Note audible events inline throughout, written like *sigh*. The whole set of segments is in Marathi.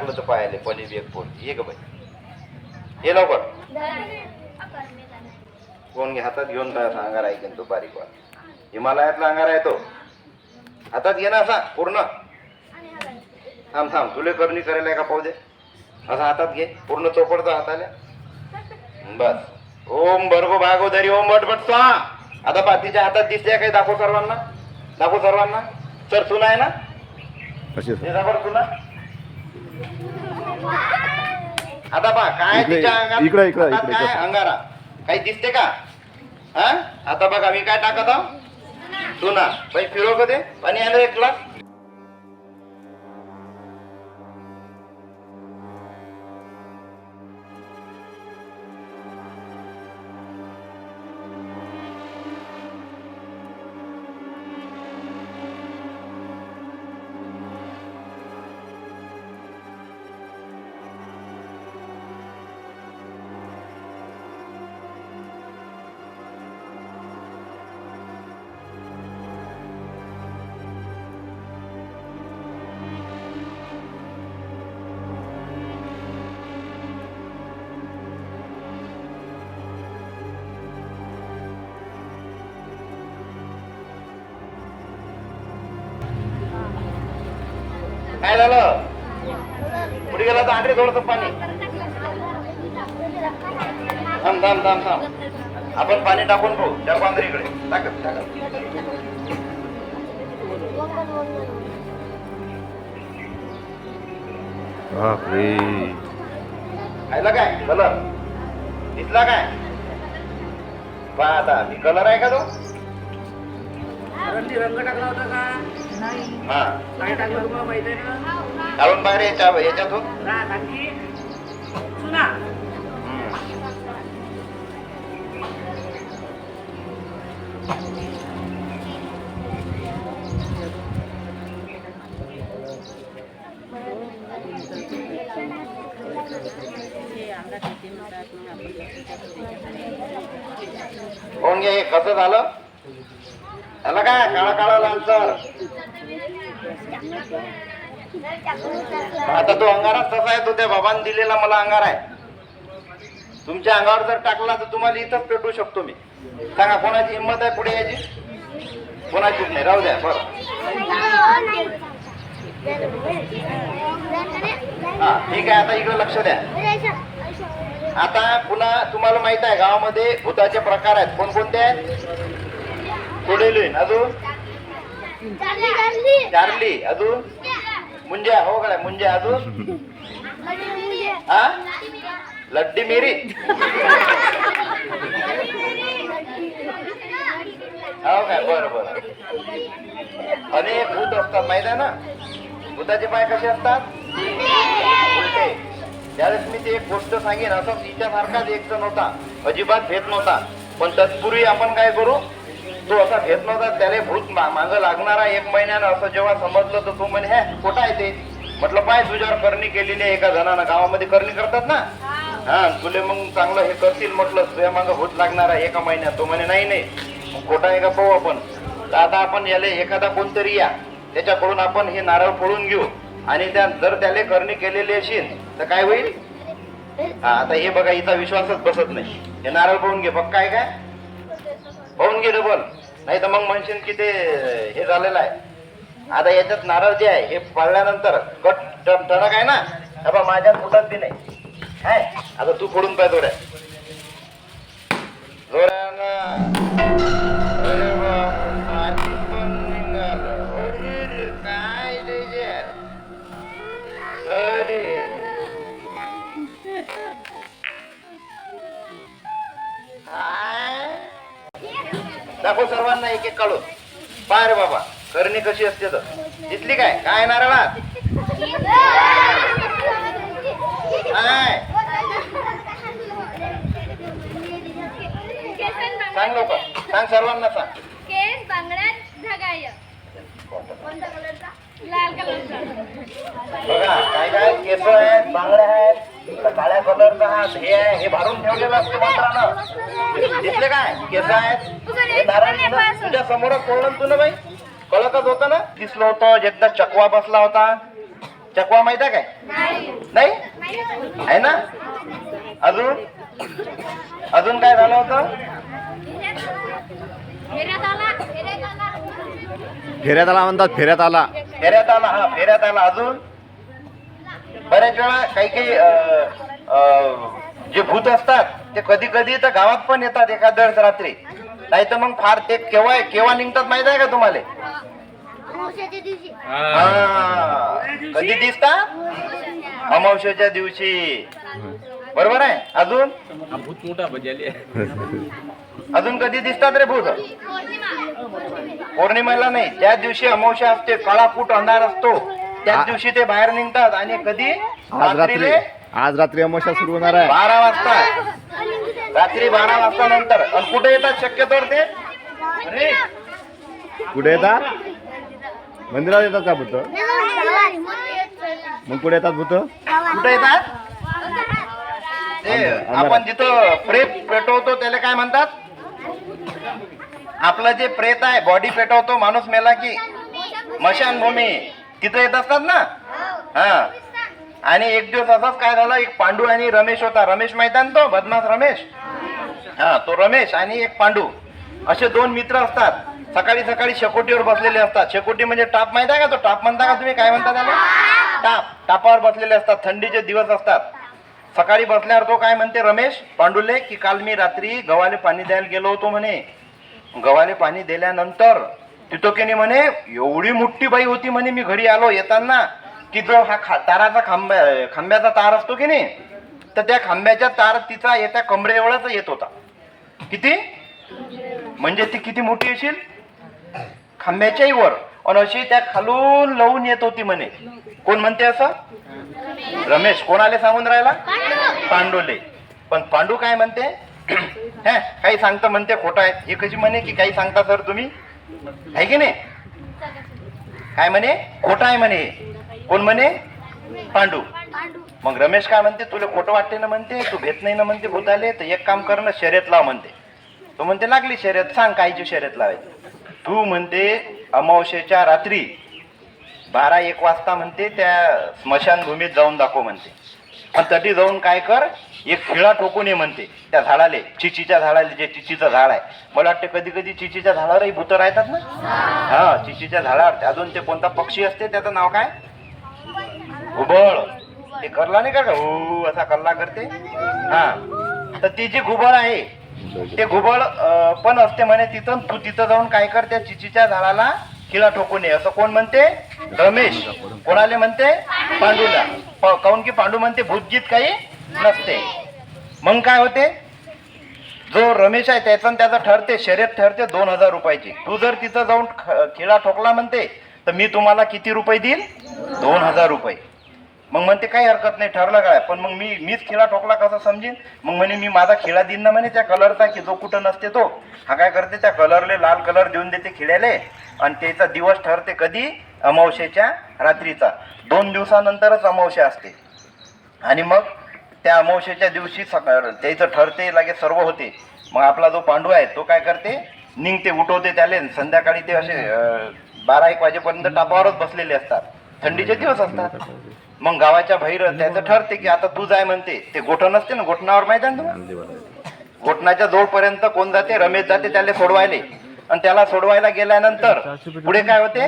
लागलं तर पायाले पली एक पोल ये ग बाई. ये लवकर. कोण घे हातात घेऊन काय असा अंगारा ऐकेन तो बारीक वाला हिमालयातला अंगारा आहे तो. हातात घे ना असा पूर्ण. थांब थांब. तुले करणी करायला का पाहू दे असा हातात घे. पूर्ण चोपडतो हाताले. बस. ओम भर्गो भागोदरी ओम भट भट स्वाहा आता पातीच्या हातात दिसते काही दाखव सर्वांना. दाखव सर्वांना. सर सुना आहे ना? दाखव सुना. आता पहा काय इकडे- तिच्या अंगात इकडे- इकडे- हातात इकडे काय? अंगारा? काही दिसते का? हा? आता बघा मी काय टाकत आहो? सुना बाई फिरो कधी? पाणी ना एक ग्लास? गेला तर आंध्रे थोडस पाणी. थांब थांब थांब थांब. आपण पाणी टाकून पाहू त्या पांढरीकडे टाकत टाकत. बापरे. खायला काय? कलर. दिसला काय? पहा आता मी कलर आहे का तो? रंगी रंग टाकला होता का? हा. काढून बाहेर याच्या याच्यातून. कोण घे? कसं झालं? त्याला काय काळा काळा लांसर आता तो अंगारात तसा आहे तो त्या बाबांनी दिलेला मला अंगार आहे. तुमच्या अंगावर जर टाकला तर तुम्हाला इथंच पेटवू शकतो मी. सांगा कोणाची हिंमत आहे पुढे यायची? कोणाचीच नाही राहू द्या बरं. हा ठीक आहे आता इकडे लक्ष द्या. आता पुन्हा तुम्हाला माहीत आहे गावामध्ये भूताचे प्रकार आहेत. कोणकोणते आहेत? अजून चार्ली अजून मुंज्या हो काय मुंज्या अजून हा लड्डी मिरी हो काय बरं बरं अनेक भूत असतात माहीत आहे ना भूताचे पाय कसे असतात उलटे त्यावेळेस मी ते एक गोष्ट सांगेन असं तिच्यासारखाच एक जण होता अजिबात भेट नव्हता पण तत्पूर्वी आपण काय करू तो असा भेट नव्हता त्याला भूत माग लागणारा एक महिन्यानं असं जेव्हा समजलं तर तो म्हणे हे खोटा आहे ते? म्हटलं पाय तुझ्यावर करणी केलेली आहे एका जणानं गावामध्ये करणी करतात ना? हा. तुले मग चांगलं हे करतील म्हटलं तुझ्या मागं भूत लागणार आहे एका महिन्यात. तो म्हणे नाही नाही मग खोटा आहे का पाहू आपण? तर आता आपण याले एखादा कोणतरी या त्याच्याकडून आपण हे नारळ फोडून घेऊ आणि त्या जर त्याला करणी केलेली असेल तर काय होईल? हा आता हे बघा हिचा विश्वासच बसत नाही. हे नारळ पाहून घे पक्का आहे काय? पाहून घे डबल नाही तर मग म्हणशील की ते हे झालेलं आहे. आता याच्यात नारळ जे आहे हे पाळल्यानंतर गट टणक आहे ना? बाबा माझ्या फुटत बी नाही. काय आता तू फोडून पाय थोड्या. दाखव सर्वांना एक एक काढून. पहा रे बाबा करणी कशी असते तर. दिसली काय? काय नारळात काय? सांग लोक सांग सर्वांना सांग. केस बांगड्यात ढगाय. कोणत्या कलरचा लाल कलरचा बघा काय काय केस आहेत बांगड्या आहेत. काळ्या कलरचा हा हे आहे हे भारून ठेवलेलं असते मंत्रानं दिसले काय? केस आहेत? हे नारळ तुझ्या समोरच फोडलं ना तुला बाई? कळतच होतं ना? दिसलं होतं एकदा चकवा बसला होता. चकवा माहीत आहे काय? नाही? आहे ना? अजून? अजून काय झालं होतं? फेऱ्यात आला म्हणतात फेऱ्यात आला. फेऱ्यात आला हा फेऱ्यात आला. अजून? बऱ्याच वेळा काही काही जे भूत असतात ते कधी कधी तर गावात पण येतात वेळेस रात्री. नाही तर मग फार ते केव्हा केव्हा निघतात माहीत आहे का तुम्हाला? अमावस्याच्या दिवशी. हा. कधी दिसतात अमावस्याच्या दिवशी. बरोबर आहे? अजून? भूत मोठा बजाले अजून कधी दिसतात रे भूत? पौर्णिमा पौर्णिमेला नाही. ज्या दिवशी अमावस्या असते काळा फूट अंधार असतो त्याच दिवशी ते बाहेर निघतात. आणि कधी? रात्रीले आज रात्री अमावस्या सुरू होणार आहे. बारा वाजता. रात्री बारा वाजता नंतर. आणि कुठे येतात? शक्यतोवर ते? अरे, कुठे येतात? मंदिरात येतात का भूत? मग कुठे येतात भूत? कुठे येतात? ते. आपण जिथं प्रेत पेटवतो त्याला काय म्हणतात? आपलं जे प्रेत आहे बॉडी पेटवतो माणूस मेला की मशानभूमी. तिथं येत असतात ना? हा. आणि एक दिवस असाच काय झालं? एक पांडू आणि रमेश होता. रमेश माहीत आहे ना तो बदमाश रमेश. हा तो रमेश आणि एक पांडू. असे दोन मित्र असतात. सकाळी सकाळी शेकोटीवर बसलेले असतात. शेकोटी म्हणजे टाप माहीत आहे का तो? टाप म्हणता का तुम्ही? काय म्हणता त्याला? टाप. टापावर बसलेले असतात. थंडीचे दिवस असतात. सकाळी बसल्यावर तो काय म्हणते? रमेश पांडुले की काल मी रात्री गव्हाले पाणी द्यायला गेलो होतो म्हणे. गव्हाले पाणी दिल्यानंतर तिथं की म्हणे एवढी मोठी बाई होती म्हणे मी घरी आलो येताना. की जो हा खा ताराचा खांब खांब्याचा तार असतो की नाही? तर त्या खांब्याच्या तार तिचा येत्या कमरे एवढाच येत होता. किती? म्हणजे ती किती मोठी असेल खांब्याच्याही वर. आणि अशी त्या खालून लवून येत होती म्हणे. कोण म्हणते असं? रमेश. कोणाले सांगून राहिला? पांडुले. पण पांडू काय म्हणते? *clears throat* हे काही सांगतं म्हणते खोटं आहे. हे कशी म्हणे की काही सांगता सर तुम्ही? आहे की नाही? काय म्हणे? खोटा आहे म्हणे. कोण म्हणे? पांडू. मग रमेश काय म्हणते? तुला खोटं वाटते ना म्हणते तू भेट नाही ना म्हणते भूताले. तर एक काम कर ना शर्यत लाव म्हणते. तो म्हणते लागली शर्यत सांग कायची शर्यत लावायची. तू म्हणते अमावस्येच्या रात्री बारा एक वाजता म्हणते त्या स्मशानभूमीत जाऊन दाखव म्हणते. आणि तटी जाऊन काय कर एक खिळा ठोकून ये म्हणते त्या झाडाले चिचीच्या झाडाले जे चिचीचं झाड आहे. मला वाटते कधी कधी चिचीच्या झाडावरही भूत राहतात ना? हा. चिचीच्या झाडावर अजून ते कोणता पक्षी असते त्याचं नाव काय? घुबळ ते करला नाही का हो असा कल्ला करते. हा. तर ती जी घुबळ आहे ते घुबळ पण असते म्हणे तिथं तू तिथं जाऊन काय कर त्या चिचीच्या झाडाला किला ठोकून ये असं कोण म्हणते? रमेश. कोणाले म्हणते? पांडूला. प- काऊन की पांडू म्हणते भूतगीत काही नसते. मग काय होते? जो रमेश आहे त्याचं त्याचं ठरते शर्यत ठरते दोन हजार रुपयाची. तू जर तिथं जाऊन ख- खिळा ठोकला म्हणते तर मी तुम्हाला किती रुपये देईल? दोन हजार रुपये. मग म्हणते काही हरकत नाही ठरलं काय? पण मग मी मीच खिळा ठोकला कसं समजीन? मग म्हणे मी माझा खिळा देईन ना म्हणे त्या कलरचा की जो कुठं नसते तो. हा काय करते त्या कलरले लाल कलर देऊन देते खिळ्याले आणि त्याचा दिवस ठरते कधी? अमावशेच्या रात्रीचा. दोन दिवसानंतरच अमावस्या असते. आणि मग त्या अमावशेच्या दिवशी सकाळ त्याचं ठरते लगेच सर्व होते. मग आपला जो पांडू आहे तो काय करते? निघते उठवते त्याले संध्याकाळी ते असे बारा एक वाजेपर्यंत टापावरच बसलेले असतात. थंडीचे दिवस असतात. मग गावाच्या बाहेर त्याचं ठरते की आता तू जाय म्हणते. ते गोठण असते ना गोठणावर माहिती आहे ना घोटणाच्या जोडपर्यंत कोण जाते? रमेश जाते त्याला सोडवायले. आणि त्याला सोडवायला गेल्यानंतर पुढे काय होते?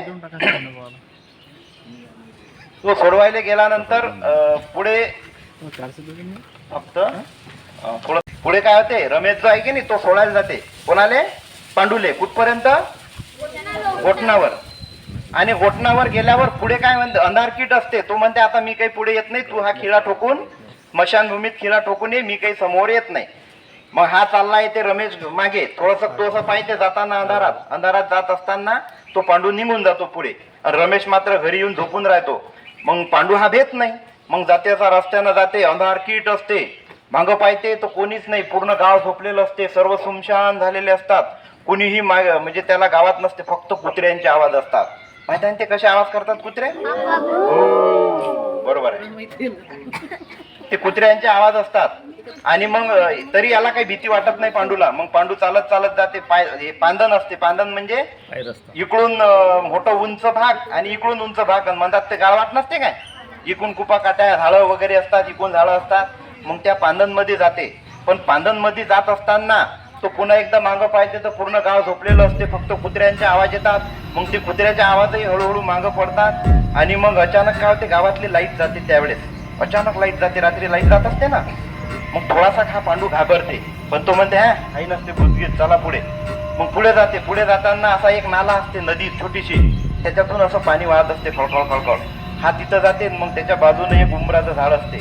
तो सोडवायला गेल्यानंतर पुढे फक्त थोडं पुढे काय होते? रमेश जो आहे की नाही तो सोडायला जाते. कोणाले? पांडुले. कुठपर्यंत? घोटणावर आणि घोटणावर गेल्यावर पुढे काय म्हणते? अंधारकीट असते. तो म्हणते आता मी काही पुढे येत नाही. तू हा खिळा ठोकून स्मशानभूमीत खिळा ठोकून ये. मी काही समोर येत नाही. मग हा चालला ते रमेश मागे. थोडस तोस पाहिजे जाताना अंधारात. अंधारात जात असताना तो पांडू निघून जातो पुढे. आणि रमेश मात्र घरी येऊन झोपून राहतो. मग पांडू हा भेट नाही. मग जात्याचा रस्त्यानं जाते. अंधार कीट असते. मागं पाहते तर कोणीच नाही. पूर्ण गाव झोपलेलं असते. सर्व सुमशान झालेले असतात. कोणीही माग म्हणजे त्याला गावात नसते. फक्त कुत्र्यांचे आवाज असतात. माहिती आहे ना ते कसे आवाज करतात कुत्रे? हो, बरोबर आहे. ते कुत्र्यांचे आवाज असतात. आणि मग अ, तरी याला काही भीती वाटत नाही पांडूला. मग पांडू चालत चालत जाते. पाय हे पांदन असते. पांदन म्हणजे इकडून अ, मोठं उंच भाग आणि इकडून उंच भाग. आणि म्हणतात ते गाळवाट नसते काय? इकडून कुपा काट्या झाडं वगैरे असतात इकडून झाडं असतात. मग त्या पांदनमध्ये जाते. पण पांदनमध्ये जात असताना तो पुन्हा एकदा मागं पाहिजे तर पूर्ण गाव झोपलेलं असते फक्त कुत्र्यांचे आवाज येतात. मग ते कुत्र्याचे आवाजही हळूहळू मागं पडतात. आणि मग अचानक काय होते गावातली लाइट जाते त्यावेळेस. अचानक लाइट जाते रात्री लाइट जात असते ना. मग थोडासा हा पांडू घाबरते. पण तो म्हणते हा आई नसते भूतगीत चला पुढे. मग पुढे जाते. पुढे जाताना असा एक नाला असते नदी छोटीशी. त्याच्यातून असं पाणी वाहत असते खळखळ खळखळ हा तिथं जाते मग त्याच्या बाजूने एक उमराचं झाड असते.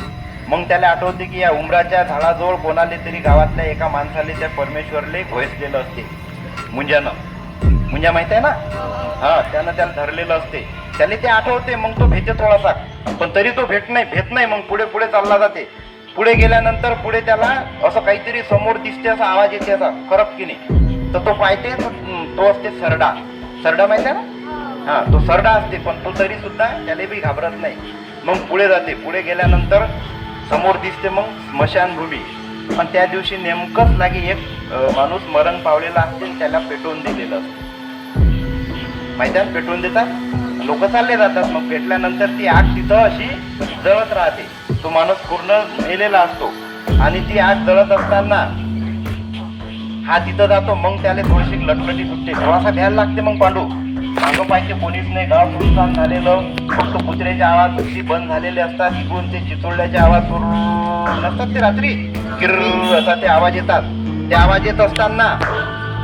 मग त्याला आठवते की या उंबराच्या झाडाजवळ कोणाले तरी गावातल्या एका माणसाले त्या परमेश्वरले घोसलेलं असते. मुंजानं मुंजा माहीत आहे ना? हा त्यानं त्याला धरलेलं असते. त्याला ते आठवते मग तो भेटे थोडासा पण तरी तो भेट नाही भेट नाही मग पुढे पुढे चालला जाते. पुढे गेल्यानंतर पुढे त्याला असं काहीतरी समोर दिसते असा आवाज येते असा करप की नाही. तर तो पाहते तो असते सरडा. सरडा माहिती आहे ना? हा तो सरडा असते पण तो तरी सुद्धा त्याला बी घाबरत नाही. मग पुढे जाते. पुढे गेल्यानंतर समोर दिसते मग स्मशानभूमी पण त्या दिवशी नेमकंच लागे एक माणूस मरण पावलेला असते आणि त्याला पेटवून दिलेलं असतं. माहिती पेटवून देतात? लोक चालले जातात. मग पेटल्यानंतर ती आग तिथं अशी जळत राहते. तो माणूस पूर्ण मेलेला असतो. आणि ती आग जळत असताना हा तिथं जातो. मग त्याला थोडीशी लटलटी सुटते थोडासा घ्यायला लागते मग पांडू. मागं पाहिजे कोणीच नाही गाव नुकसान झालेलं फक्त कुत्र्याचे आवाज अगदी बंद झालेले असतात इकडून ते चिचोळल्याचे आवाज सुरू नसतात ते रात्री. किर असा ते आवाज येतात. ते आवाज येत असताना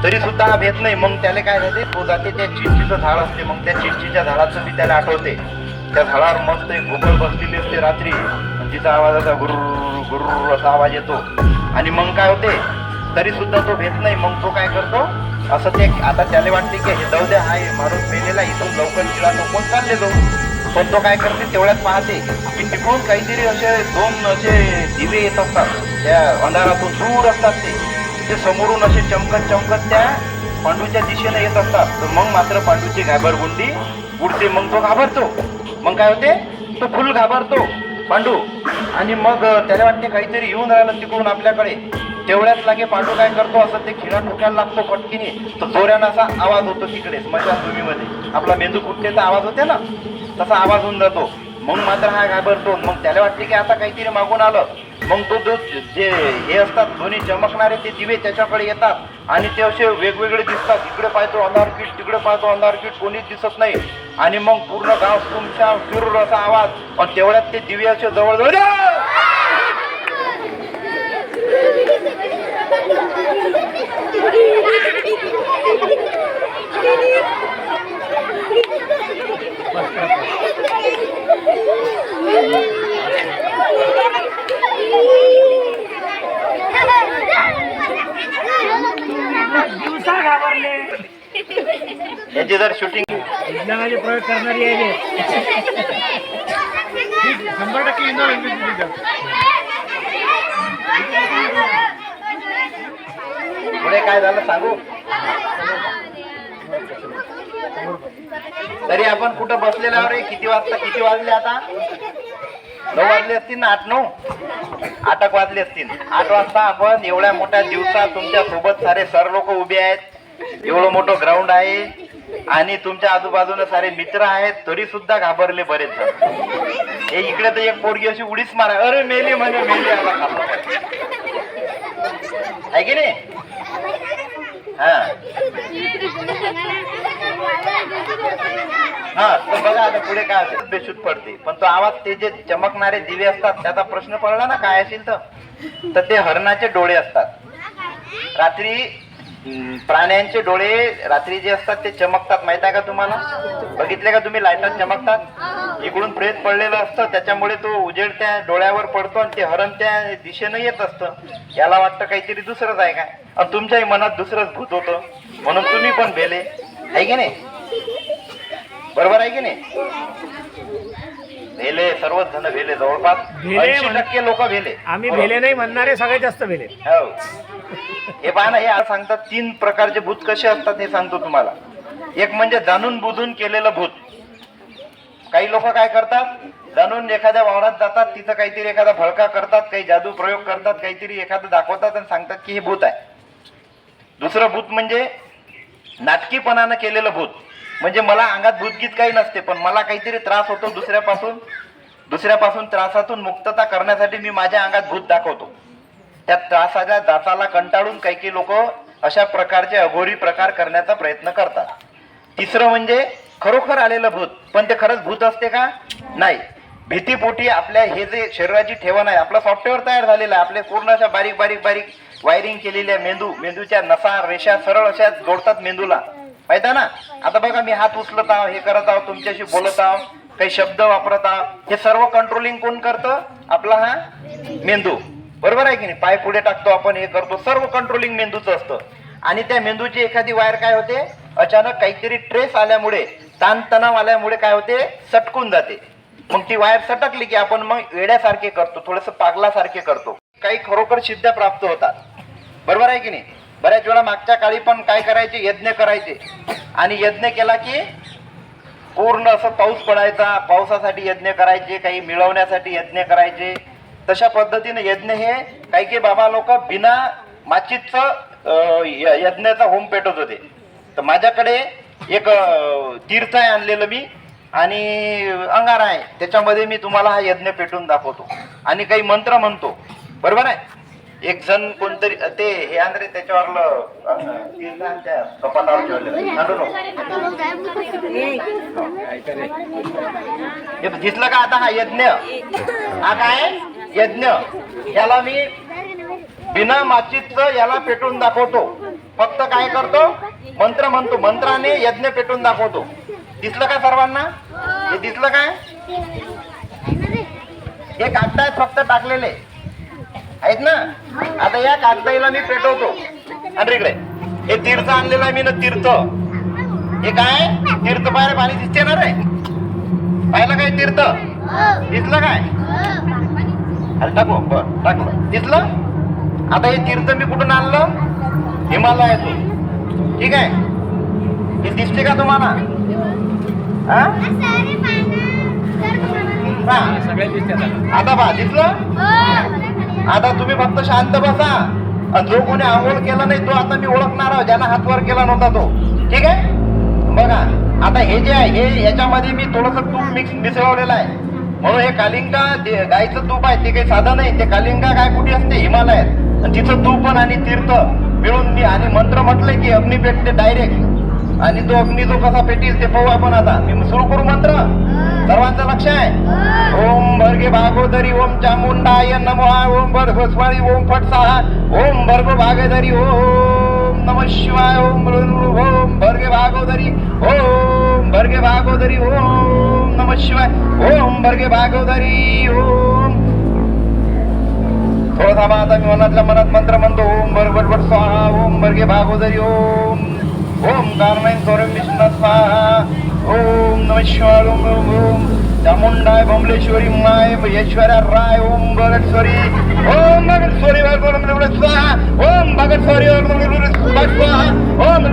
तरी सुद्धा हा भेट नाही. मग त्याला काय झाले? तो जाते त्या चिंचीचं झाड असते. मग त्या चिंचीच्या झाडाचं मी त्याला आठवते. त्या झाडावर मस्त एक घोबळ बसलेली असते रात्री. तिचा आवाज असा गुरु असा आवाज येतो. आणि मग काय होते? तरी सुद्धा तो भेट नाही. मग तो काय करतो? असं ते आता त्याला वाटते की हे जाऊ द्या हाय माणूस मेलेला इथून लवकर तिला नको चालले जाऊ? पण तो काय करते तेवढ्यात पाहते. की तिकडून काहीतरी असे दोन असे दिवे येत असतात. त्या अंधारातून दूर असतात ते. ते समोरून असे चमकत चमकत त्या पांडूच्या दिशेने येत असतात. तर मग मात्र पांडूची घाबरगुंडी उडते. मग तो घाबरतो. मग काय होते? तो फुल घाबरतो. पांडू आणि मग त्याला वाटते काहीतरी येऊन राहिलं तिकडून आपल्याकडे. तेवढ्याच लागे पांडू काय करतो असं ते खिळा ठोकायला लागतो पटकीने. तर जोऱ्यानं असा आवाज होतो तिकडे स्मशानभूमीमध्ये आपला मेंदू फुटतेचा आवाज होते ना तसा आवाज होऊन जातो. मग मात्र हा घाबरतो. मग त्याला वाटते की आता काहीतरी मागून आलं. मग तो जो जे हे असतात दोन्ही चमकणारे ते दिवे त्याच्याकडे येतात. आणि ते असे वेगवेगळे दिसतात. इकडे पाहतो अंधार किट तिकडे पाहतो अंधार किट कोणीच दिसत नाही. आणि मग पूर्ण गाव तुमच्या फिरूर असा आवाज. पण तेवढ्यात ते दिवे असे जवळजवळ जवळ दिवसा घाबरले. याची जर शूटिंग विज्ञानाचे प्रयोग करणारी आहे शंभर टक्के येणार आहे मी तुझ्या. पुढे काय झालं सांगू? तरी आपण कुठं बसलेला रे? किती वाजता किती वाजले आता? नऊ वाजले असतील ना आठ नऊ? आठ वाजले असतील. आठ वाजता आपण एवढ्या मोठ्या दिवसात तुमच्यासोबत सारे सर लोक उभे आहेत. एवढं मोठं ग्राउंड आहे. आणि तुमच्या आजूबाजूने सारे मित्र आहेत. तरी सुद्धा घाबरले बरेच जण. हे इकडे तर एक पोरगी अशी उडीच मारा. अरे मेली म्हणे मेली आला. आहे की नाही? हा. तर बघा आता पुढे काय असेल बेशूत पडते. पण तो आवाज ते जे चमकणारे दिवे असतात त्याचा प्रश्न पडला ना काय असेल तर? तर ते हरणाचे डोळे असतात. रात्री प्राण्यांचे डोळे रात्री जे असतात ते चमकतात माहीत आहे का तुम्हाला? बघितले का तुम्ही लाईटात चमकतात? इकडून प्रेत पडलेलं असतं त्याच्यामुळे तो उजेड त्या डोळ्यावर पडतो आणि ते हरण त्या दिशेनं येत असतं. याला वाटतं काहीतरी दुसरंच आहे काय? आणि तुमच्याही मनात दुसरंच भूत होतं. म्हणून तुम्ही पण भेले. आहे की नाही? बरोबर आहे की नाही? भेले सर्वच जण भेले जवळपास ऐंशी टक्के लोक भेले. आम्ही भेले नाही म्हणणारे सगळ्यात जास्त भेले. हो. हे पहा ना हे आज सांगतात तीन प्रकारचे भूत कसे असतात हे सांगतो तुम्हाला. एक म्हणजे जाणून बुजून केलेलं भूत. काही लोक काय करतात जाणून एखाद्या वावरात जातात तिथं काहीतरी एखादा भडका करतात काही जादू प्रयोग करतात काहीतरी एखादं दाखवतात आणि सांगतात की हे भूत आहे. दुसरं भूत म्हणजे नाटकीपणानं केलेलं भूत. म्हणजे मला अंगात भूतगीत काही नसते पण मला काहीतरी त्रास होतो दुसऱ्यापासून. दुसऱ्यापासून त्रासातून मुक्तता करण्यासाठी मी माझ्या अंगात भूत दाखवतो. त्या त्रासाच्या दाताला कंटाळून काही काही लोक अशा प्रकारचे अघोरी प्रकार करण्याचा प्रयत्न करतात. तिसरं म्हणजे खरोखर आलेलं भूत पण ते खरंच भूत असते का? नाही. भीतीपोटी आपल्या हे जे शरीराची ठेवण आहे आपलं सॉफ्टवेअर तयार झालेलं आहे. आपले पूर्ण अशा बारीक बारीक बारीक वायरिंग केलेल्या मेंदू मेंदूच्या नसा रेषा सरळ अशा जोडतात मेंदूला. माहीत आहे ना? आता बघा मी हात उचलत आहो हे करत आहो तुमच्याशी बोलत आहो काही शब्द वापरत आहो. हे सर्व कंट्रोलिंग कोण करतं? आपला हा मेंदू. बरोबर आहे की नाही? पाय पुढे टाकतो आपण हे करतो. सर्व कंट्रोलिंग मेंदूचं असतं. आणि त्या मेंदूची एखादी वायर काय होते? अचानक काहीतरी ट्रेस आल्यामुळे ताणतणाव आल्यामुळे काय होते? सटकून जाते. मग ती वायर सटकली की आपण मग वेड्यासारखे करतो थोडस पागलासारखे करतो. काही खरोखर सिद्ध प्राप्त होतात. बरोबर आहे की नाही? बऱ्याच वेळा मागच्या काळी पण काय करायचे? यज्ञ करायचे. आणि यज्ञ केला की पूर्ण असं पाऊस पडायचा. पावसासाठी यज्ञ करायचे काही मिळवण्यासाठी यज्ञ करायचे. तशा पद्धतीने यज्ञ हे काही काही बाबा लोक बिना माचीच यज्ञाचा होम पेटवत होते. तर माझ्याकडे एक तीर्थ आहे आणलेलं मी आणि अंगार आहे. त्याच्यामध्ये मी तुम्हाला हा यज्ञ पेटून दाखवतो. आणि काही मंत्र म्हणतो. बरोबर आहे? एक जण कोणतरी ते हे आंध्रे त्याच्यावरलं त्या कपाटावर ठेवलेलं. दिसलं का आता हा यज्ञ? हा काय? यज्ञ. याला मी बिना माचीतच याला पेटून दाखवतो. फक्त काय करतो? मंत्र म्हणतो. मंत्राने यज्ञ पेटून दाखवतो. दिसलं का सर्वांना? हे दिसलं काय? हे कागद आहेत फक्त टाकलेले. आहेत ना? आता या कागदाईला मी पेटवतो. आणि इकडे. हे तीर्थ आणलेलं आहे मी ना तीर्थ. हे काय? तीर्थ पाहिलं पाणी दिसते ना रे? पाहिलं काय तीर्थ? दिसलं काय? अरे टाकू बर टाकलं दिसलं? आता हे तीर्थ मी कुठून आणलं? हिमालयातून. ठीक आहे? हे दिसते का तुम्हाला? हा? आता पहा दिसलं? आता तुम्ही फक्त शांत बसा. जो कोणी आंघोळ केला नाही तो आता मी ओळखणार आहोत ज्यानं हातवर केला नव्हता तो. ठीक आहे? बघा आता हे जे आहे हे याच्यामध्ये मी थोडस तूप मिक्स मिसळवलेलं आहे. म्हणून हे कालिंगा गायचं गाईचं तूप आहे ते काही साधं नाही. ते कालिंगा काय कुठे असते? हिमालयात. आणि तिचं तूप आणि तीर्थ मिळून मी आणि मंत्र म्हटले की अग्नी पेटते डायरेक्ट आणि तो अग्नी जो कसा पेटील ते पाहू आपण आता. मी सुरू करू मंत्र? सर्वांचं लक्ष आहे? ओम भर्गे भागोदरी ओम चामुंडाय नमो ओम भर्गस्वारी ओम फट साहा ओम भर्ग भागेदरी ओम नम शिवाय ओम ओम भर्गे भागोदरी ओम भर्गे भागोदरी ओम नम शिवाय। ओम भरगे भागोदरी ओम। थोडा थांबा आता मी मनातल्या मनात मंत्र म्हणतो ओम भर बटबट स्वाहा ओम भरगे भागोदरी ओम। ओम कारण स्वरम विष्णू स्वाहा ओम नम शिवाय ओम ओम ओम। चामुंडाय बमलेश्वरी माय ऐश्वर्या राय ओम भगतस्वरी ओम भगतस्वरी स्वाहा ओम भगतस्वरी स्वाहा ओम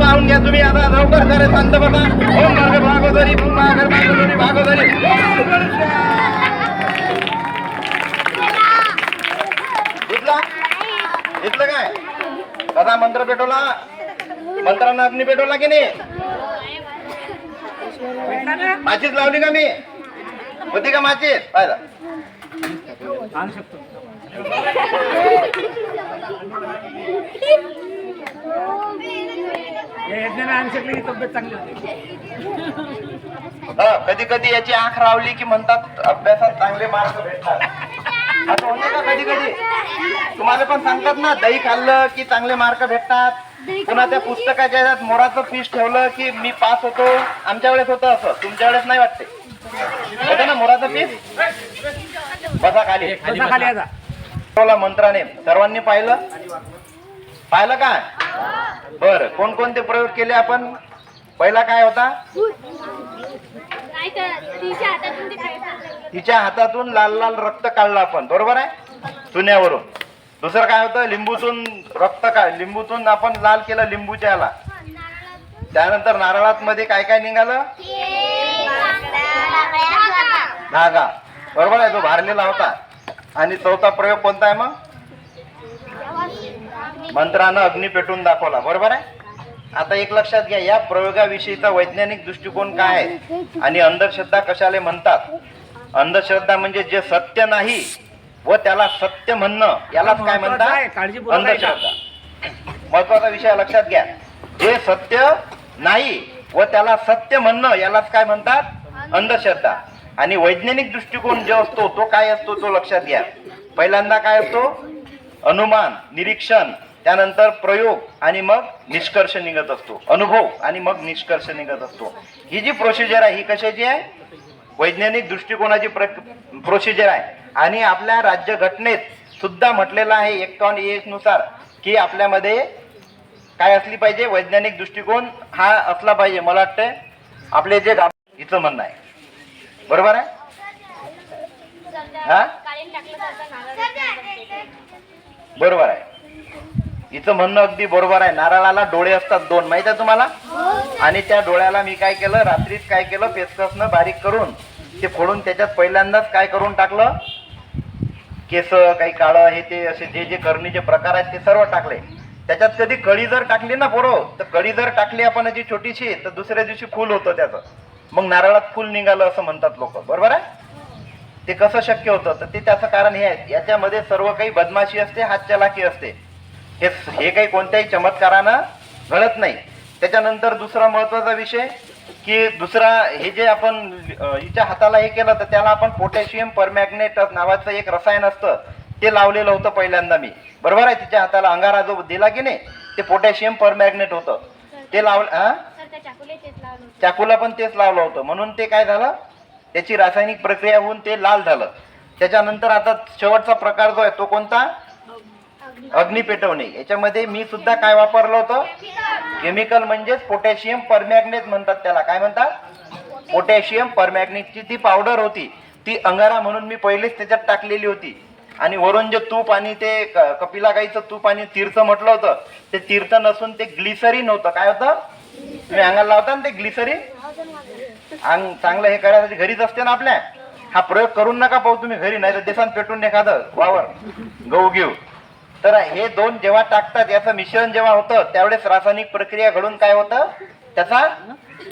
पाहून घ्या तुम्ही आता लवकर करे शांत बसा ओम भर्गे भागोदरी भागोदरी भागोदरी. दिसला दिसलं काय कसा मंत्र पेटवला मंत्रानं अग्नी पेटवला की नाही माचीच लावली का मी होती का माचीच पाहिला. आणू शकतो या यज्ञाने आणू शकले की तब्येत चांगली होते. कधी कधी याची आंख रावली की म्हणतात अभ्यासात चांगले मार्क भेटतात. असं होते का कधी कधी तुम्हाला पण सांगतात ना दही खाल्लं की चांगले मार्क भेटतात. पुन्हा त्या पुस्तकाच्या मोराचं पीस ठेवलं की मी पास होतो. आमच्या वेळेस होतं असं. तुमच्या वेळेस नाही वाटते. ना मोराचं पीस बसा खाली. बसा. खाली आता ठेवला मंत्राने सर्वांनी पाहिलं? पाहिलं काय बर. कोणकोणते प्रयोग केले आपण? पहिला काय होता? तिच्या हातातून लाल लाल रक्त काढलं आपण. बरोबर आहे? चुन्यावरून. दुसरं काय होतं? लिंबूतून रक्त काय लिंबूतून आपण लाल केलं लिंबूच्या त्यानंतर नारळात मध्ये काय काय निघालं? धागा. बरोबर आहे तो भारलेला होता. आणि चौथा प्रयोग कोणता आहे मग? मंत्रानं अग्नी पेटून दाखवला. बरोबर आहे? आता एक लक्षात घ्या या प्रयोगाविषयीचा वैज्ञानिक दृष्टिकोन काय आहे? आणि अंधश्रद्धा कशाला म्हणतात? अंधश्रद्धा म्हणजे जे सत्य नाही व त्याला सत्य म्हणणं यालाच काय म्हणतात. अंधश्रद्धा. महत्त्वाचा विषय लक्षात घ्या. जे सत्य नाही व त्याला सत्य म्हणणं यालाच काय म्हणतात? अंधश्रद्धा. आणि वैज्ञानिक दृष्टिकोन जो असतो तो काय असतो तो लक्षात घ्या. पहिल्यांदा काय असतो? अनुमान निरीक्षण त्यानंतर प्रयोग आणि मग निष्कर्ष निघत असतो. अनुभव आणि मग निष्कर्ष निघत असतो. ही जी प्रोसिजर आहे ही कशाची आहे? वैज्ञानिक दृष्टिकोनाची प्रोसिजर आहे. आणि आपल्या राज्य घटनेत सुद्धा म्हटलेलं आहे एक एक नुसार की आपल्यामध्ये काय असली पाहिजे? वैज्ञानिक दृष्टिकोन हा असला पाहिजे मला वाटतं आपले जे गाव हिचं म्हणणं आहे. बरोबर आहे? हा? बरोबर आहे. हिचं म्हणणं अगदी बरोबर आहे. नारळाला डोळे असतात दोन माहीत आहे तुम्हाला? आणि त्या डोळ्याला मी काय केलं? रात्रीच काय केलं? पेचकसनं बारीक करून ते फोडून त्याच्यात पहिल्यांदाच काय करून टाकलं? केस काही काळं हे ते असे जे जे करणीचे प्रकार आहेत ते सर्व टाकले. त्याच्यात कधी कळी जर टाकली ना पोरो तर कळी जर टाकली आपण अशी छोटीशी तर दुसऱ्या दिवशी फुल होतं त्याचं. मग नारळात फुल निघालं असं म्हणतात लोक. बरोबर आहे? ते कसं शक्य होतं? तर ते त्याचं कारण हे आहे. याच्यामध्ये सर्व काही बदमाशी असते हातचलाकी असते. हे हे काही कोणत्याही चमत्कारानं घडत नाही. त्याच्यानंतर दुसरा महत्त्वाचा विषय की दुसरा हे जे आपण हिच्या हाताला हे केलं तर त्याला आपण पोटॅशियम परमॅग्नेट नावाचं एक रसायन असतं. ते लावलेलं होतं पहिल्यांदा मी. बरोबर आहे? तिच्या हाताला अंगारा जो दिला की नाही ते पोटॅशियम परमॅग्नेट होतं. ते लावलं हां चाकूला पण तेच लावलं होतं. म्हणून ते काय झालं? त्याची रासायनिक प्रक्रिया होऊन ते लाल झालं. त्याच्यानंतर आता शेवटचा प्रकार जो आहे तो कोणता? अग्नी पेटवणे. याच्यामध्ये मी सुद्धा काय वापरलं होतं? केमिकल म्हणजेच पोटॅशियम परमॅग्नेट म्हणतात त्याला. काय म्हणतात? पोटॅशियम परमॅग्नेटची ती पावडर होती. ती अंगारा म्हणून मी पहिलेच त्याच्यात टाकलेली होती. आणि वरून जे तूप आणि ते क- कपिला गाईचं तूप आणि तीर्थ म्हटलं होतं. ते तीर्थ नसून ते ग्लिसरीन होतं. काय होतं? तुम्ही अंगाला लावता ना ते ग्लिसरीन? अंग चांगलं हे करायसाठी घरीच असते ना आपल्या. हा प्रयोग करून नका पाहू तुम्ही घरी नाही तर देसान पेटून एखादं वावर. गहू घेऊ. तर हे दोन जेव्हा टाकतात याचं मिश्रण जेव्हा होतं त्यावेळेस रासायनिक प्रक्रिया घडून काय होतं? त्याचा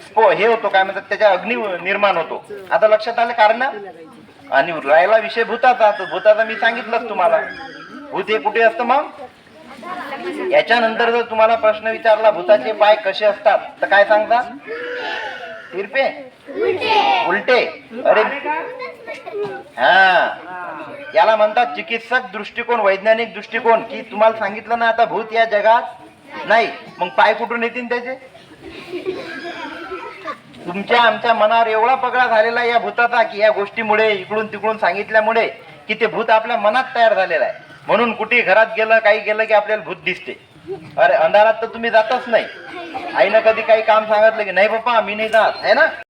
स्पो हे होतो काय म्हणतात त्याच्या अग्नी निर्माण होतो. आता लक्षात आलं कारण? आणि राहिला विषय भूताचा. भूताचा मी सांगितलंच तुम्हाला. भूत हे कुठे असतं मग? याच्यानंतर जर तुम्हाला प्रश्न विचारला भूताचे पाय कसे असतात तर काय सांगता? तिरपे? उलटे. अरे. हा. याला म्हणतात चिकित्सक दृष्टिकोन वैज्ञानिक दृष्टिकोन की तुम्हाला सांगितलं ना आता भूत या जगात नाही मग पाय कुठून येतील त्याचे? तुमच्या आमच्या मनावर एवढा पगडा झालेला या भूताचा की या गोष्टीमुळे इकडून तिकडून सांगितल्यामुळे की ते भूत आपल्या मनात तयार झालेलं आहे. म्हणून कुठे घरात गेलं काही गेलं की आपल्याला भूत दिसते. अरे अंधारात तर तुम्ही जातच नाही. आईनं कधी काही काम सांगितलं की नाही बाप्पा मी नाही जात. आहे ना?